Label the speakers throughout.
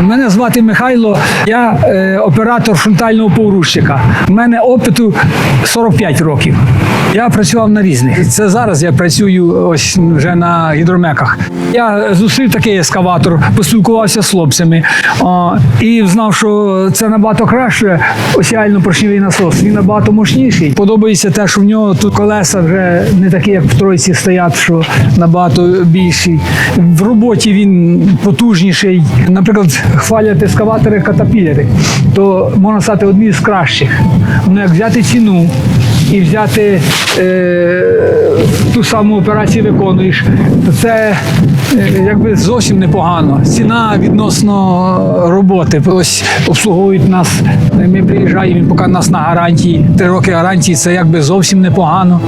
Speaker 1: Мене звати Михайло, я е, оператор фронтального погрузчика. У мене опиту 45 років. Я працював на різних. Це зараз я працюю ось вже на гідромеках. Я зустрів такий ескаватор, поспілкувався з хлопцями а, і знав, що це набагато краще осіально поршневий насос. Він набагато мощніший. Подобається те, що в нього тут колеса вже не такі, як в тройці стоять, що набагато більші. В роботі він потужніший. Наприклад, хвалять ескаватори катапілери, то можна сказати одні з кращих. Ну, як взяти ціну і взяти е, ту саму операцію виконуєш, то це е, якби зовсім непогано. Ціна відносно роботи. Ось обслуговують нас. Ми приїжджаємо, він поки нас на гарантії. Три роки гарантії це якби зовсім непогано.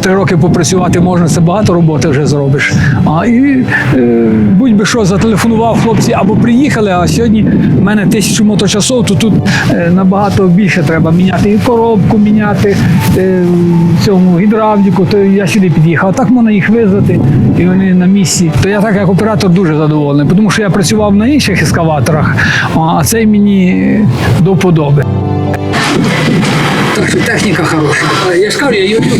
Speaker 1: Три роки попрацювати можна, це багато роботи вже зробиш. А, і е, би що, зателефонував хлопці або приїхали, а сьогодні в мене тисячу моточасов, то тут е, набагато більше треба міняти і коробку міняти, е, цьому гідравліку, то я сюди під'їхав. А так можна їх визвати, і вони на місці. То я так як оператор дуже задоволений, тому що я працював на інших ескаваторах, а цей мені до вподоби. Техніка хороша. Я ж кажу, я її люблю.